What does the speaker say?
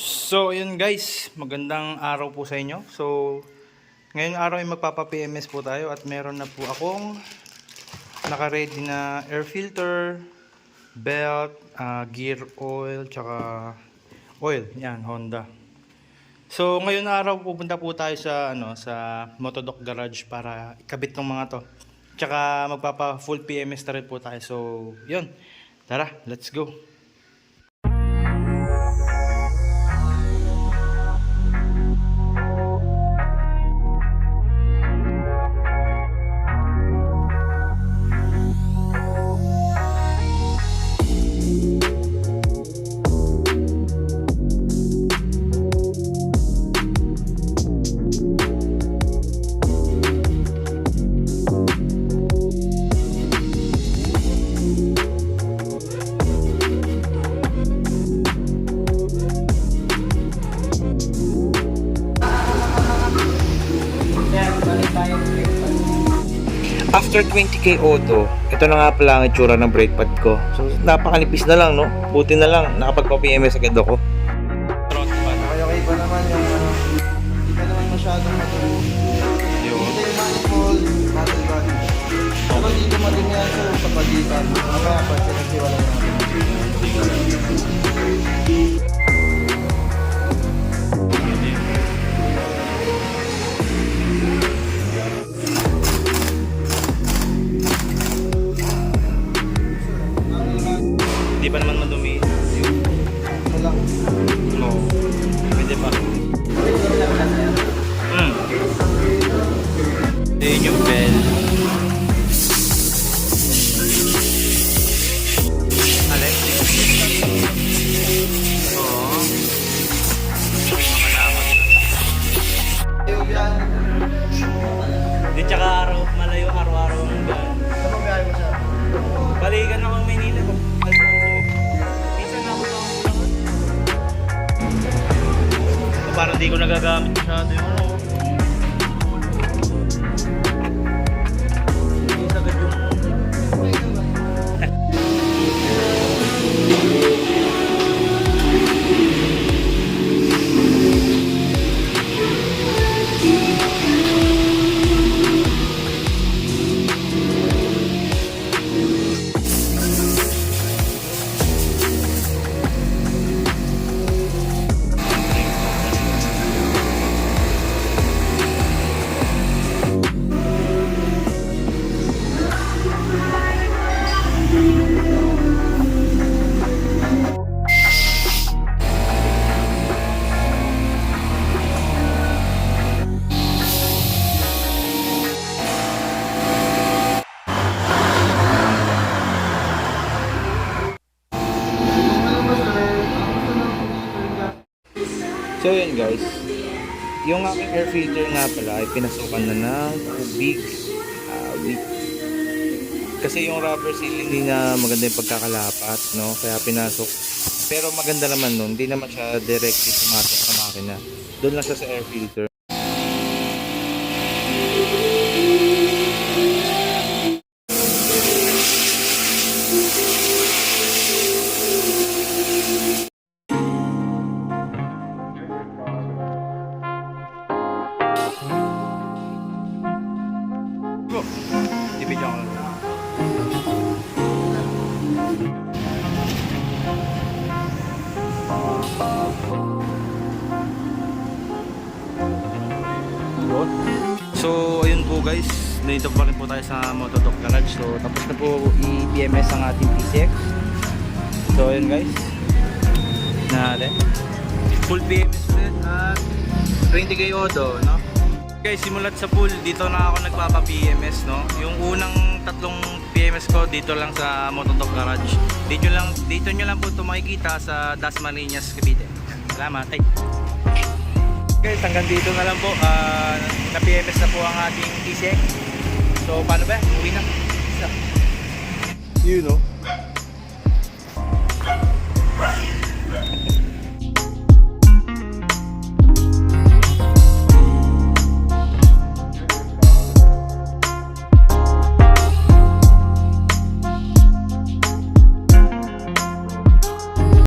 So, yun guys, magandang araw po sa inyo. So, ngayong araw ay magpapa-PMS po tayo at meron na po akong naka-ready na air filter, belt, ah, gear oil, tsaka oil. Yan, Honda. So, ngayon araw pupunta po tayo sa ano sa Motodoc Garage para ikabit ng mga to. Tsaka magpapa full PMS na rin po tayo. So, yun. Tara, let's go. After 20k auto, ito na nga pala ang itsura ng brake pad ko. So, napakanipis na lang, no? Buti na lang, nakapagpa-PMS agad ako. Pa. Okay, okay pa naman yung ano, hindi ka naman masyadong matulog. Yun. Ito yung manifold, battle body. Pero dito madumi yan sir sa pagitan. Mamaya pag pinagsiwala natin. Yun. Ito lang. Oo. Pwede pa. Hmm. Ayun yung bell. Alin? Oo. Parang di ko nagagamit masyado yung So, yun guys. Yung aking air filter nga pala ay pinasukan na ng tubig. Ah, weak. Kasi yung rubber seal hindi na maganda yung pagkakalapat, no? Kaya pinasok. Pero maganda naman nun, hindi naman siya directly pumasok sa makina. Doon lang siya sa air filter. So, ayun po guys. Dito pa rin po tayo sa Motodoc Garage. So, tapos na po i-PMS ang ating PCX. So, ayun guys. Na. Full PMS ulit at 20k auto, no? Guys, simulat sa pool, dito na ako nagpapa-PMS, no? Yung unang tatlong PMS ko dito lang sa Motodoc Garage. Dito lang dito nyo lang po ito makikita sa Dasmariñas, Cavite. Salamat. Ay. Guys, hanggang dito na lang po. Ah, na-PMS na po ang ating TCX. So, paano ba? Uwi na. You know.